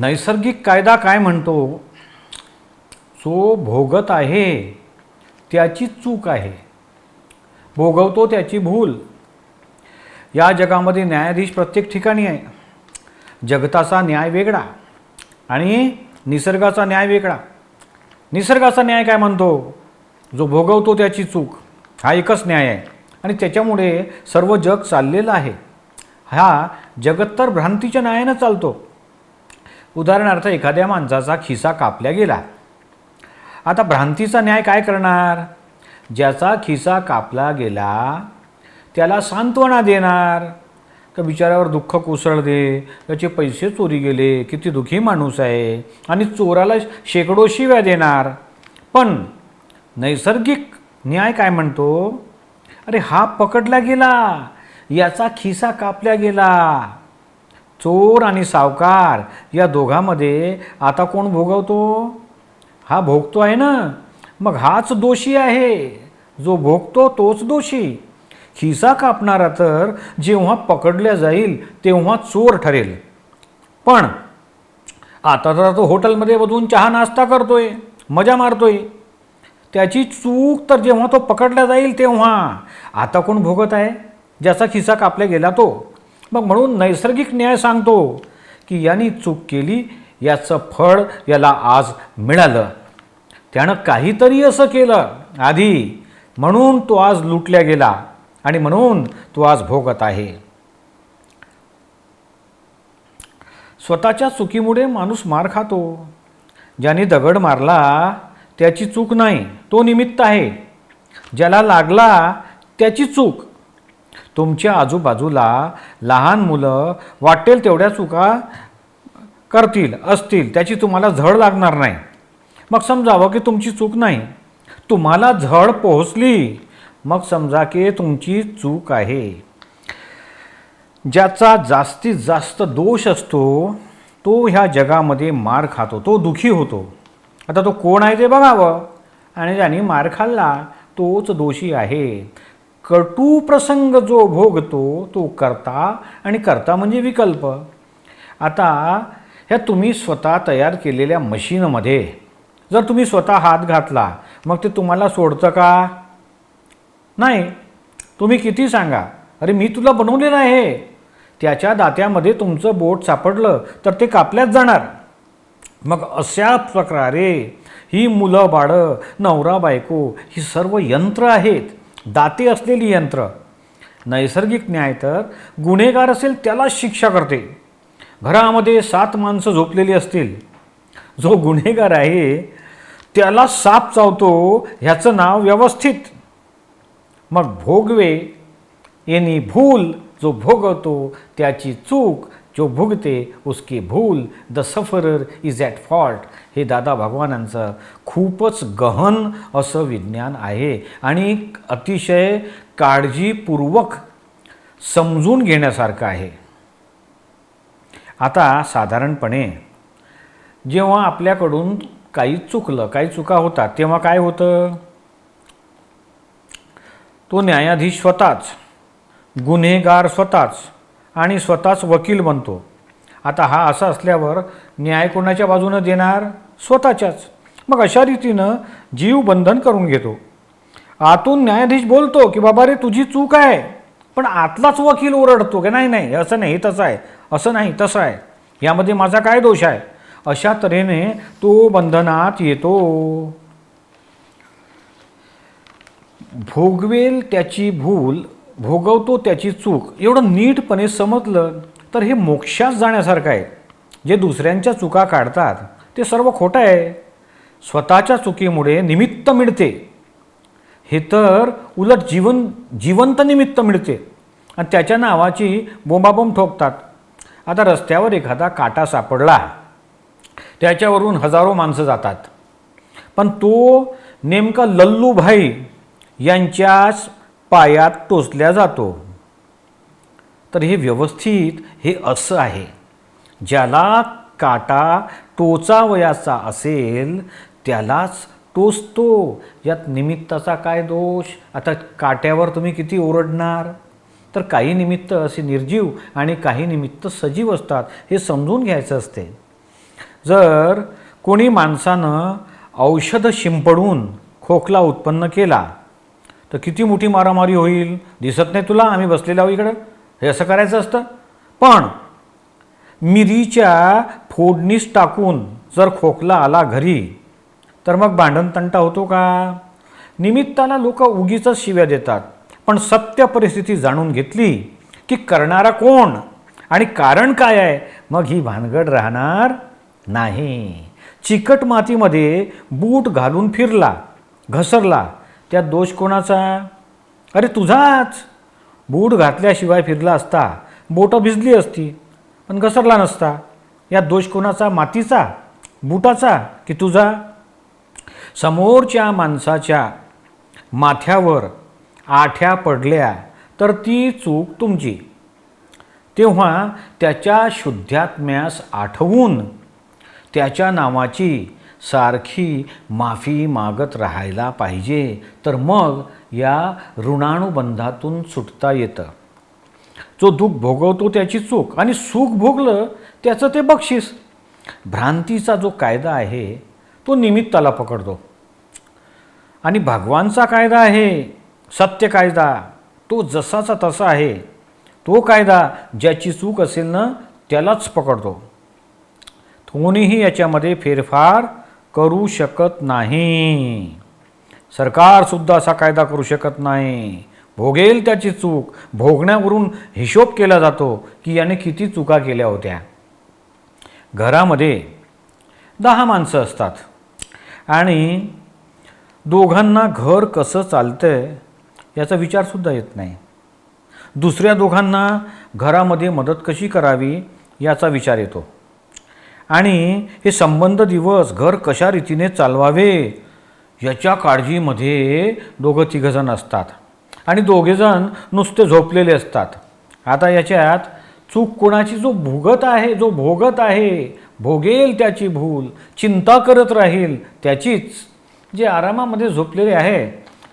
नैसर्गिक कायदा काय म्हणतो? जो भोगत आहे त्याची चूक आहे. भोगवतो त्याची भूल. या जगामध्ये न्यायाधीश प्रत्येक ठिकाणी आहे. जगताचा न्याय वेगळा आणि निसर्गाचा न्याय वेगळा. निसर्गाचा न्याय काय म्हणतो? जो भोगवतो त्याची चूक. हा एकच न्याय आहे. आणि त्याच्यामुळे सर्व जग चाललेलं आहे. हा जगत तर भ्रांतीच्या न्यायानं चालतो. उदाहरणार्थ एखाद्या माणसाचा खिसा कापल्या गेला. आता भ्रांतीचा न्याय काय करणार? ज्याचा खिसा कापला गेला त्याला सांत्वना देणार. का बिचाऱ्यावर दुःख कोसळले? त्याचे पैसे चोरी गेले. किती दुःखी माणूस आहे. आणि चोराला शेकडो शिव्या देणार. पण नैसर्गिक न्याय काय म्हणतो? अरे हा पकडला गेला. याचा खिसा कापला गेला. चोर आणि सावकार या दोघांमध्ये आता कोण भोगवतो? हा भोगतो आहे ना? मग हाच दोषी आहे. जो भोगतो तोच दोषी. खिसा कापणारा तर जेव्हा पकडल्या जाईल तेव्हा चोर ठरेल. पण आता तर तो हॉटेलमध्ये बसून चहा नाश्ता करतोय मजा मारतोय. त्याची चूक तर जेव्हा तो पकडला जाईल तेव्हा. आता कोण भोगत आहे? ज्याचा खिसा कापला गेला तो. मग म्हणून नैसर्गिक न्याय सांगतो की यांनी चूक केली याचं फळ याला आज मिळालं. त्यानं काहीतरी असं केलं. आधी म्हणून तो आज लुटल्या गेला आणि म्हणून तो आज भोगत आहे. स्वतःच्या चुकीमुळे माणूस मार खातो. ज्याने दगड मारला त्याची चूक नाही तो निमित्त आहे. ज्याला लागला त्याची चूक तुमच्या आजूबाजूला लहान मुलं वाटेल तेवढ्या चुका करतील असतील त्याची तुम्हाला झळ लागणार नाही. मग समजावं की तुमची चूक नाही. तुम्हाला झळ पोहोचली. मग समजा की तुमची चूक आहे. ज्याचा जास्तीत जास्त दोष असतो तो ह्या जगामध्ये मार खातो तो दुखी होतो. आता तो कोण आहे ते बघावं. आणि ज्याने मार खाल्ला तोच दोषी आहे. कटू प्रसंग जो भोगतो तो करता आणि करता म्हणजे विकल्प. आता ह्या तुम्ही स्वतः तयार केलेल्या मशीनमध्ये जर तुम्ही स्वतः हात घातला मग ते तुम्हाला सोडतं का? नाही. तुम्ही किती सांगा? अरे मी तुला बनवलेलं आहे त्याच्या दात्यामध्ये तुमचं बोट सापडलं तर ते कापल्याच जाणार. मग अशा प्रकारे ही मुलं बाळं नवरा बायको ही सर्व यंत्र आहेत. दाते असलेली यंत्र नैसर्गिक न्याय तर गुन्हेगार असेल त्यालाच शिक्षा करते. घरामध्ये सात माणसं झोपलेली असतील. जो गुन्हेगार आहे त्याला साप चावतो ह्याचं नाव व्यवस्थित. मग भोगवे यांनी भूल जो भोगवतो त्याची चूक जो भुगते उसकी भूल the sufferer is at fault हे दादा भगवानांचं खूपच गहन असं विज्ञान आहे आणि अतिशय काळजीपूर्वक समजून घेण्यासारखं आहे. आता साधारणपणे जेव्हा आपल्याकडून काही चुकलं काही चुका होतात तेव्हा काय होतं? तो न्यायाधीश स्वतःच गुन्हेगार स्वतःच आणि स्वतःच वकील बनतो. आता हा असा असल्यावर न्याय कोणाच्या बाजूनं देणार? स्वतःच्याच. मग अशा रीतीनं जीव बंधन करून घेतो. आतून न्यायाधीश बोलतो की बाबा रे तुझी चूक आहे. पण आतलाच वकील ओरडतो की नाही नाही असं नाही हे तसं आहे. असं नाही तसं आहे. यामध्ये माझा काय दोष आहे? अशा तऱ्हेने तो बंधनात येतो. भोगवेल त्याची भूल भोगवतो त्याची चूक. एवढं नीटपणे समजलं तर हे मोक्षात जाण्यासारखं आहे. जे दुसऱ्यांच्या चुका काढतात ते सर्व खोटं आहे. स्वतःच्या चुकीमुळे निमित्त मिळते. हे तर उलट जीवन जिवंत निमित्त मिळते. आणि त्याच्या नावाची बोंबाबोंब ठोकतात. आता रस्त्यावर एखादा काटा सापडला त्याच्यावरून हजारो माणसं जातात. पण तो नेमका लल्लूभाई यांच्याच पायात टोचल्या जातो. तर हे व्यवस्थित हे असं आहे. ज्याला काटा टोचावयाचा असेल त्यालाच टोचतो. यात निमित्ताचा काय दोष? आता काट्यावर तुम्ही किती ओरडणार? तर काही निमित्त असे निर्जीव आणि काही निमित्त सजीव असतात हे समजून घ्यायचं असते. जर कोणी माणसानं औषध शिंपडून खोकला उत्पन्न केला तर किती मोठी मारामारी होईल? दिसत नाही तुला? आम्ही बसलेल्या आहो इकडं. हे असं करायचं असतं? पण मिरीच्या फोडणीस टाकून जर खोकला आला घरी तर मग भांडणतंटा होतो का? निमित्ताला लोक उगीच शिव्या देतात. पण सत्य परिस्थिती जाणून घेतली की करणारा कोण आणि कारण काय आहे? मग ही भानगड राहणार नाही. चिकट मातीमध्ये बूट घालून फिरला घसरला त्यात दोष कोणाचा? अरे तुझाच. बूट घातल्याशिवाय फिरला असता. बोटं भिजली असती. पण घसरला नसता. यात दोष कोणाचा? मातीचा? बुटाचा? की तुझा? समोरच्या माणसाच्या माथ्यावर आठ्या पडल्या तर ती चूक तुमची. तेव्हा त्याच्या शुद्धात्म्यास आठवून त्याच्या नावाची सारखी माफी मागत राहायला पाहिजे तर मग या ऋणानुबंधातून सुटता येतं. जो दुःख भोगवतो त्याची चूक आणि सुख भोगलं त्याचं ते बक्षीस. भ्रांतीचा जो कायदा आहे तो निमित्ताला पकडतो. आणि भगवानचा कायदा आहे सत्य कायदा तो जसाचा तसा आहे तो कायदा ज्याची चूक असेल ना त्यालाच पकडतो. कोणीही याच्यामध्ये फेरफार करू शकत नाही. सरकारसुद्धा असा कायदा करू शकत नाही. भोगेल त्याची चूक. भोगण्यावरून हिशोब केला जातो की याने किती चुका केल्या होत्या. घरामध्ये दहा माणसं असतात. आणि दोघांना घर कसं चालतंय याचा विचारसुद्धा येत नाही. दुसऱ्या दोघांना घरामध्ये मदत कशी करावी याचा विचार येतो. आणि हे संबंध दिवस घर कशा रीतीने चालवावे याच्या काळजीमध्ये दोघं तिघंजण असतात. आणि दोघेजण नुसते झोपलेले असतात. आता याच्यात चूक कोणाची? जो भोगत आहे जो भोगत आहे भोगेल त्याची भूल चिंता करत राहील त्याचीच. जे आरामामध्ये झोपलेले आहे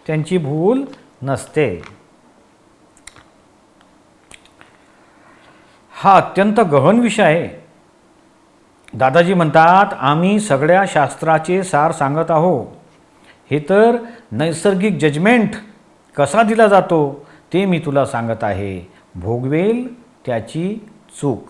त्यांची भूल नसते. हा अत्यंत गहन विषय आहे. दादाजी म्हणतात आम्ही सगळ्या शास्त्राचे सार सांगत आहो हे तर नैसर्गिक जजमेंट कसा दिला जातो ते मी तुला सांगत आहे. भोगवेल त्याची चूक.